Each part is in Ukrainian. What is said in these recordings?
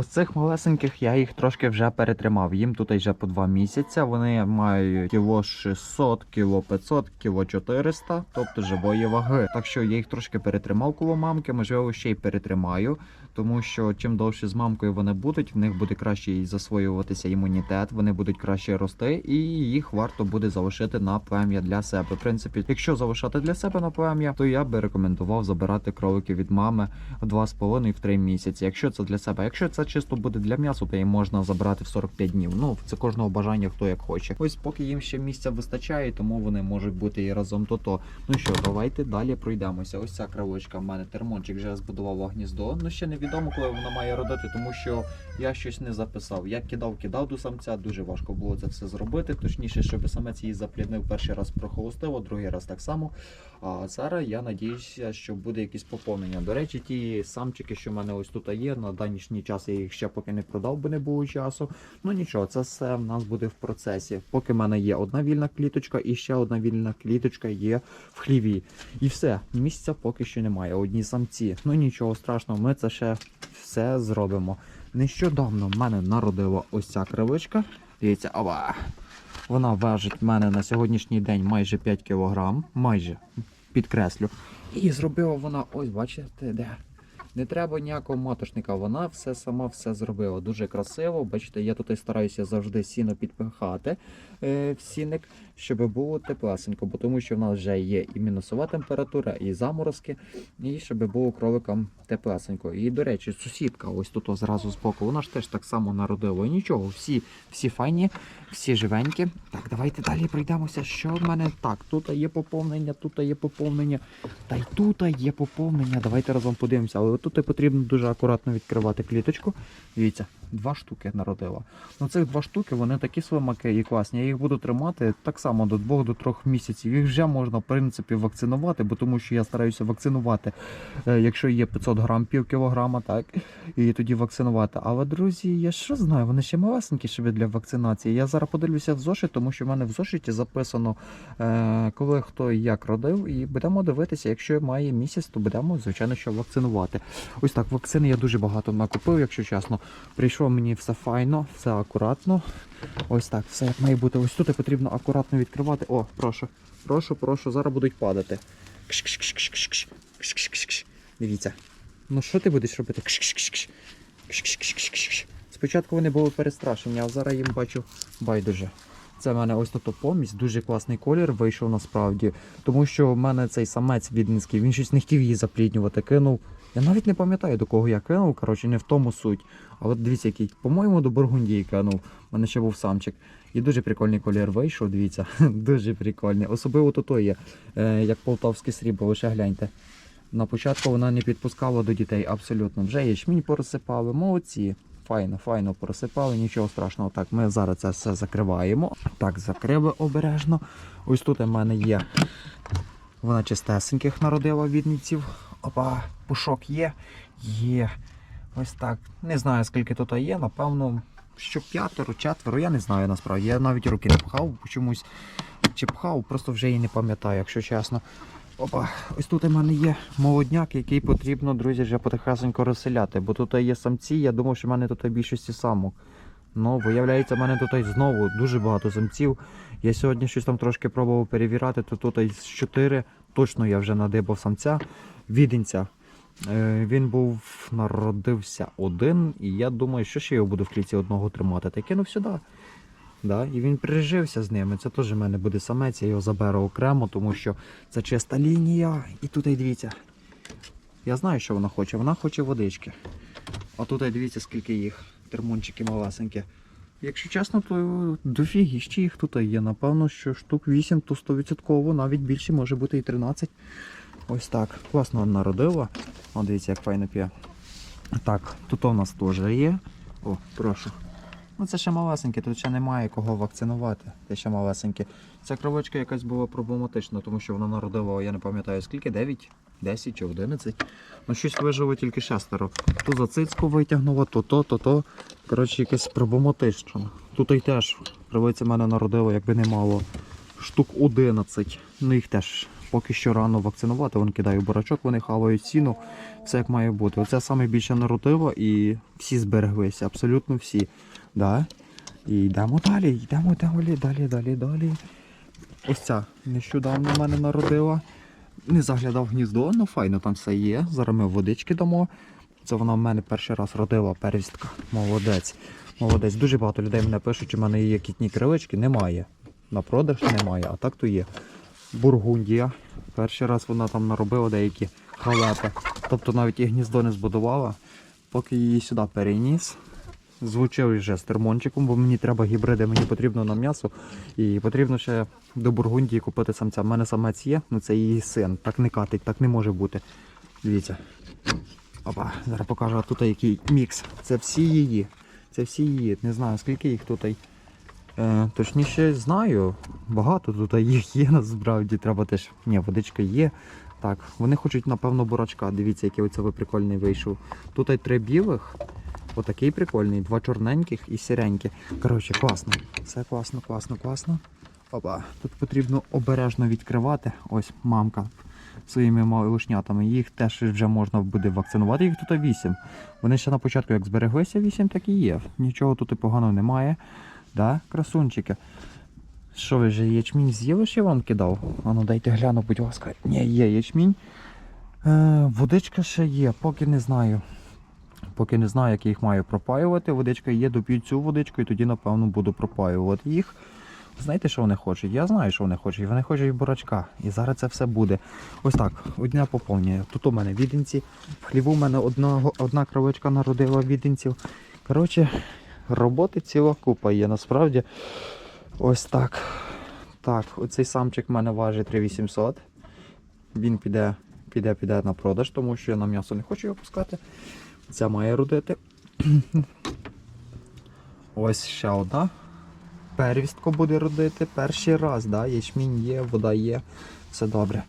Ось цих малесеньких я їх трошки вже перетримав. Їм тут вже по 2 місяці. Вони мають кіло 600, кіло 500, кіло 400, тобто живої ваги. Так що я їх трошки перетримав коло мамки, можливо, ще й перетримаю. Тому що чим довше з мамкою вони будуть, в них буде краще і засвоюватися імунітет, вони будуть краще рости, і їх варто буде залишити на плем'я для себе. В принципі, якщо залишати для себе на плем'я, то я би рекомендував забирати кроликів від мами в 2,5-3 місяці. Якщо це для себе, якщо це чисто буде для м'ясу, то її можна забрати в 45 днів. Ну це кожного бажання, хто як хоче. Ось поки їм ще місця вистачає, тому вони можуть бути і разом то-то. Ну що, давайте далі пройдемося. Ось ця кравочка в мене термончик вже збудувала гніздо. Ну ще невідомо, коли вона має родити, тому що я щось не записав. Я кидав, кидав до самця, дуже важко було це все зробити. Точніше, щоб самець її запліднив перший раз прохолостило, другий раз так само. А зараз я надіюся, що буде якесь поповнення. До речі, ті самчики, що в мене ось тут є, на данішній час я їх ще поки не продав, бо не було часу. Ну нічого, це все в нас буде в процесі. Поки в мене є одна вільна кліточка і ще одна вільна кліточка є в хліві. І все, місця поки що немає. Одні самці. Ну нічого страшного, ми це ще все зробимо. Нещодавно в мене народила ось ця кривичка. Дивіться, ова. Вона важить в мене на сьогоднішній день майже 5 кг. Майже підкреслю. І зробила вона, ось бачите, де. Не треба ніякого матошника, вона все сама все зробила. Дуже красиво. Бачите, я тут і стараюся завжди сіно підпихати е, в сіник, щоб було теплесенько, бо тому що в нас вже є і мінусова температура, і заморозки, і щоб було кроликам теплесенько. І, до речі, сусідка, ось тут о, зразу збоку, вона ж теж так само народила. І нічого, всі, всі файні, всі живенькі. Так, давайте далі пройдемося. Що в мене так? Тут є поповнення, тут є поповнення, та й тут є поповнення. Давайте разом подивимося. Але тут і потрібно дуже акуратно відкривати кліточку. Дивіться, два штуки народила. Ну цих два штуки вони такі слимаки і класні. Я їх буду тримати так само до 2-3 місяців. Їх вже можна в принципі вакцинувати, бо тому що я стараюся вакцинувати, е, якщо є 500 грам, пів кілограма, так і тоді вакцинувати. Але друзі, я що знаю, вони ще малесенькі ще для вакцинації. Я зараз подивлюся в зошит, тому що в мене в зошиті записано, е, коли хто як родив, і будемо дивитися, якщо має місяць, то будемо звичайно що вакцинувати. Ось так, вакцини я дуже багато накупив, якщо чесно. Прийшло мені все файно, все акуратно. Ось так, все як має бути. Ось тут потрібно акуратно відкривати. О, прошу, прошу, прошу, зараз будуть падати. Дивіться. Ну що ти будеш робити? Спочатку вони були перестрашені, а зараз їм бачу байдуже. Це в мене ось тут помість, дуже класний колір вийшов насправді. Тому що в мене цей самець відницький, він щось не хотів її запліднювати, кинув. Я навіть не пам'ятаю, до кого я кинув, коротше, не в тому суть. А от дивіться, який, по-моєму, до Бургундії кинув. У мене ще був самчик. І дуже прикольний колір вийшов, дивіться. дуже прикольний. Особливо тут є, е, як полтавське срібло, лише гляньте. На початку вона не підпускала до дітей абсолютно. Вже ячмінь порозсипали, молодці. Файно, файно порозсипали, нічого страшного. Так, ми зараз це все закриваємо. Так, закрили обережно. Ось тут у мене є. Вона чистесеньких народила відниців. Опа, пушок є. Є. Ось так. Не знаю, скільки тут є, напевно, що п'ятеро, четверо, я не знаю насправді. Я навіть руки не пхав чомусь. Чи пхав, просто вже її не пам'ятаю, якщо чесно. Опа, ось тут у мене є молодняк, який потрібно, друзі, вже потихесенько розселяти. Бо тут є самці, я думав, що в мене тут більшості самок. Ну, виявляється, в мене тут знову дуже багато самців. Я сьогодні щось там трошки пробував перевіряти, то тут з 4 точно я вже надибав самця. Віденця. Е, Він був народився один, і я думаю, що ще його буду в клітці одного тримати. Та кинув сюди. Да? І він прижився з ними. Це теж в мене буде самець, я його заберу окремо, тому що це чиста лінія. І тут і дивіться. Я знаю, що вона хоче. Вона хоче водички. А тут дивіться, скільки їх. Термончики малесенькі. Якщо чесно, то дофігіще їх тут є. Напевно, що штук 8, то 100%, навіть більше може бути і 13. Ось так. Класно народила. О, дивіться, як файно п'є. Так, тут у нас теж є. О, прошу. Ну це ще малесеньке, тут ще немає кого вакцинувати. Це ще малесеньке. Ця кровочка якась була проблематична, тому що вона народила, я не пам'ятаю скільки, 9, 10 чи 11. Ну щось вижило тільки шестеро. То за цицьку витягнуло, то то, то то. Коротше, якесь проблематично. Тут і теж кривиця мене народила, якби немало. Штук 11. Ну їх теж поки що рано вакцинувати. Вон кидаю бурачок, вони хавають сіну, все як має бути. Оце саме більше народило і всі збереглися, абсолютно всі. Да? І йдемо далі, йдемо далі, далі, далі, далі. Ось ця нещодавно в мене народила. Не заглядав гніздо, ну файно там все є. Зараз ми водички дамо. Це вона в мене перший раз родила первістка. Молодець. Молодець. Дуже багато людей мене пишуть, чи в мене є кітні крилички. Немає. На продаж немає, а так то є. Бургундія. Перший раз вона там наробила деякі халепи. Тобто навіть і гніздо не збудувала. Поки її сюди переніс. Звучив вже з термончиком, бо мені треба гібриди, мені потрібно на м'ясо. І потрібно ще до Бургундії купити самця. У мене самець є, ну це її син. Так не катить, так не може бути. Дивіться. Опа, зараз покажу, тут який мікс. Це всі її. Це всі її. Не знаю, скільки їх тут. Е, точніше, знаю. Багато тут їх є, насправді. Треба теж. Ні, водичка є. Так, вони хочуть, напевно, бурачка. Дивіться, який оце прикольний вийшов. Тут три білих. Отакий прикольний, два чорненьких і сіренькі. Коротше, класно. Все класно, класно, класно. Опа. Тут потрібно обережно відкривати. Ось мамка своїми малишнятами. Їх теж вже можна буде вакцинувати. Їх тут 8. Вони ще на початку як збереглися, 8 так і є. Нічого тут і поганого немає. Да, красунчики. Що ви вже ячмінь з'їли, що я вам кидав? Ану, дайте гляну, будь ласка. Ні, є ячмінь. Е, водичка ще є, поки не знаю. Поки не знаю, як я їх маю пропаювати. Водичка є, доп'ю цю водичку і тоді, напевно, буду пропаювати їх. Знаєте, що вони хочуть? Я знаю, що вони хочуть. Вони хочуть бурачка. І зараз це все буде. Ось так, одне поповнює. Тут у мене віденці. В хліву у мене одна, одна кровичка народила віденців. Коротше, роботи ціла купа є. Насправді. Ось так. Так, оцей самчик в мене важить 3800. Він піде, піде, піде на продаж, тому що я на м'ясо не хочу його пускати. Ця має родити. Ось ще одна. Первістко буде родити перший раз, да? ячмінь є, вода є, все добре.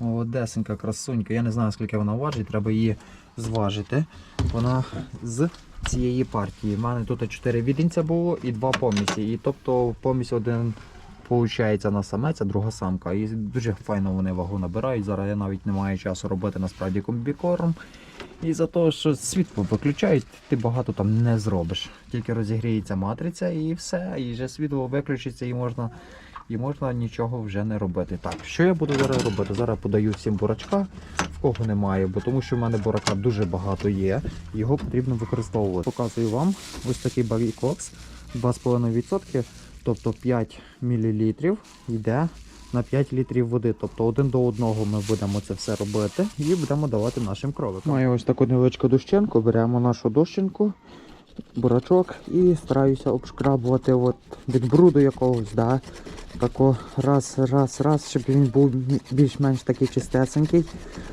Молодесенька, красунька. Я не знаю, скільки вона важить, треба її зважити. Вона з цієї партії. У мене тут 4 відінця було і 2 помісі. І тобто помість один виходить на самець, а друга самка. І дуже файно вони вагу набирають. Зараз я навіть не маю часу робити насправді комбікорм. І за те, що світло виключають, ти багато там не зробиш. Тільки розігріється матриця і все, і вже світло виключиться і можна, і можна нічого вже не робити. Так, що я буду зараз робити? Зараз подаю всім бурачка, в кого немає, бо тому що в мене бурака дуже багато є. Його потрібно використовувати. Показую вам ось такий Barry-Cox 2,5%, тобто 5 мл йде на 5 літрів води. Тобто один до одного ми будемо це все робити і будемо давати нашим кроликам. Маю ось таку невеличку дощинку, беремо нашу дощинку, бурачок і стараюся обшкрабувати от від бруду якогось. Да? Тако раз, раз, раз, щоб він був більш-менш такий чистесенький,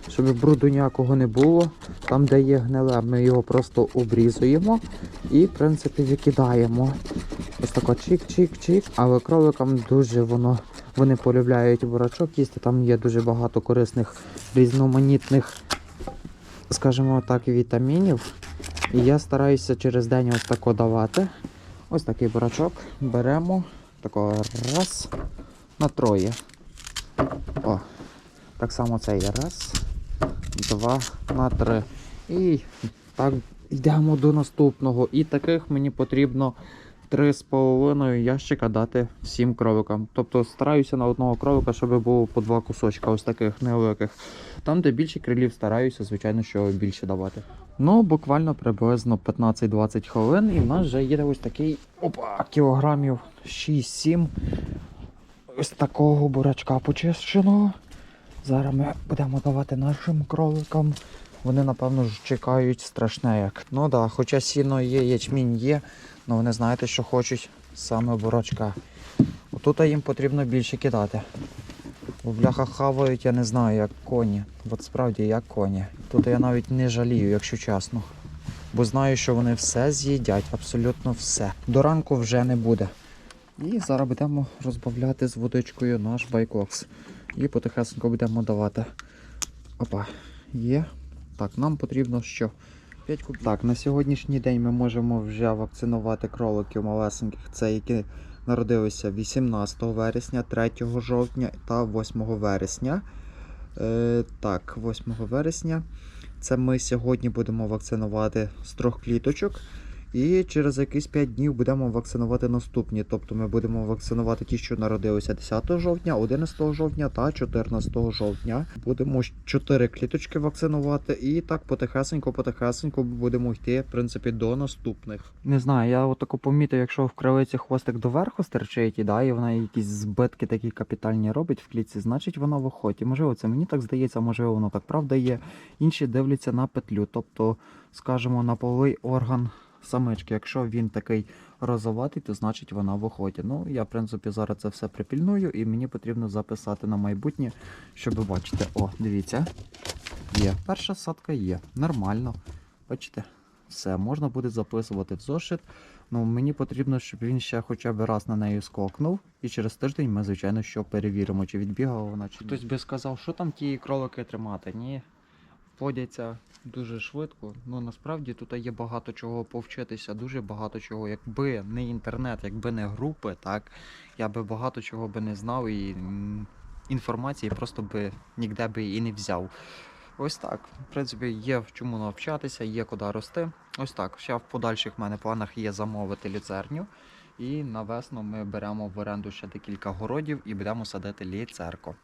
щоб бруду ніякого не було. Там, де є гниле, ми його просто обрізуємо і, в принципі, викидаємо. Ось тако чик-чик-чик. Але кроликам дуже воно вони полюбляють бурачок їсти. Там є дуже багато корисних різноманітних, скажімо так, вітамінів. І я стараюся через день ось тако давати. Ось такий бурачок беремо. Тако раз на троє. О, так само це є раз, два на три. І так йдемо до наступного. І таких мені потрібно 3,5 ящика дати всім кроликам. Тобто стараюся на одного кролика, щоб було по два кусочка, ось таких невеликих. Там, де більше крилів, стараюся, звичайно, що більше давати. Ну, буквально приблизно 15-20 хвилин, і в нас вже є ось такий опа, кілограмів 6-7 ось такого бурачка почищеного. Зараз ми будемо давати нашим кроликам. Вони, напевно, чекають страшне як. Ну так, да, хоча сіно є, ячмінь є, але вони знаєте, що хочуть саме бурачка. Отут їм потрібно більше кидати. Бо бляха хавають, я не знаю, як коні. От справді як коні. Тут я навіть не жалію, якщо чесно. Бо знаю, що вони все з'їдять, абсолютно все. До ранку вже не буде. І зараз будемо розбавляти з водичкою наш байкокс. І потихесенько будемо давати. Опа, є. Так, нам потрібно що? 5 кубів. Так, на сьогоднішній день ми можемо вже вакцинувати кроликів малесеньких. Це які народилися 18 вересня, 3 жовтня та 8 вересня. Е, так, 8 вересня. Це ми сьогодні будемо вакцинувати з трьох кліточок. І через якісь 5 днів будемо вакцинувати наступні. Тобто ми будемо вакцинувати ті, що народилися 10 жовтня, 11 жовтня та 14 жовтня. Будемо 4 кліточки вакцинувати, і так потихесенько, потихесенько будемо йти, в принципі, до наступних. Не знаю, я отако помітив, якщо в кривиці хвостик доверху стерчить, і, да, і вона якісь збитки такі капітальні робить в клітці, значить вона виходить. І можливо, це мені так здається, можливо, воно так правда є. Інші дивляться на петлю, тобто, скажімо, на половий орган самички. Якщо він такий розоватий, то значить вона виходить. Ну, я, в принципі, зараз це все припільную, і мені потрібно записати на майбутнє, щоб ви бачите. О, дивіться. Є. Перша садка є. Нормально. Бачите? Все, можна буде записувати в зошит. Ну, мені потрібно, щоб він ще хоча б раз на неї скокнув. І через тиждень ми, звичайно, що перевіримо, чи відбігала вона, чи. Хтось би сказав, що там ті кролики тримати. Ні. Вводяться дуже швидко. Ну насправді тут є багато чого повчитися, дуже багато чого. Якби не інтернет, якби не групи, так я би багато чого би не знав і інформації просто би ніде би і не взяв. Ось так. В принципі, є в чому навчатися, є куди рости. Ось так. Ще в подальших мене планах є замовити ліцерню. І на весну ми беремо в оренду ще декілька городів і будемо садити ліцерко.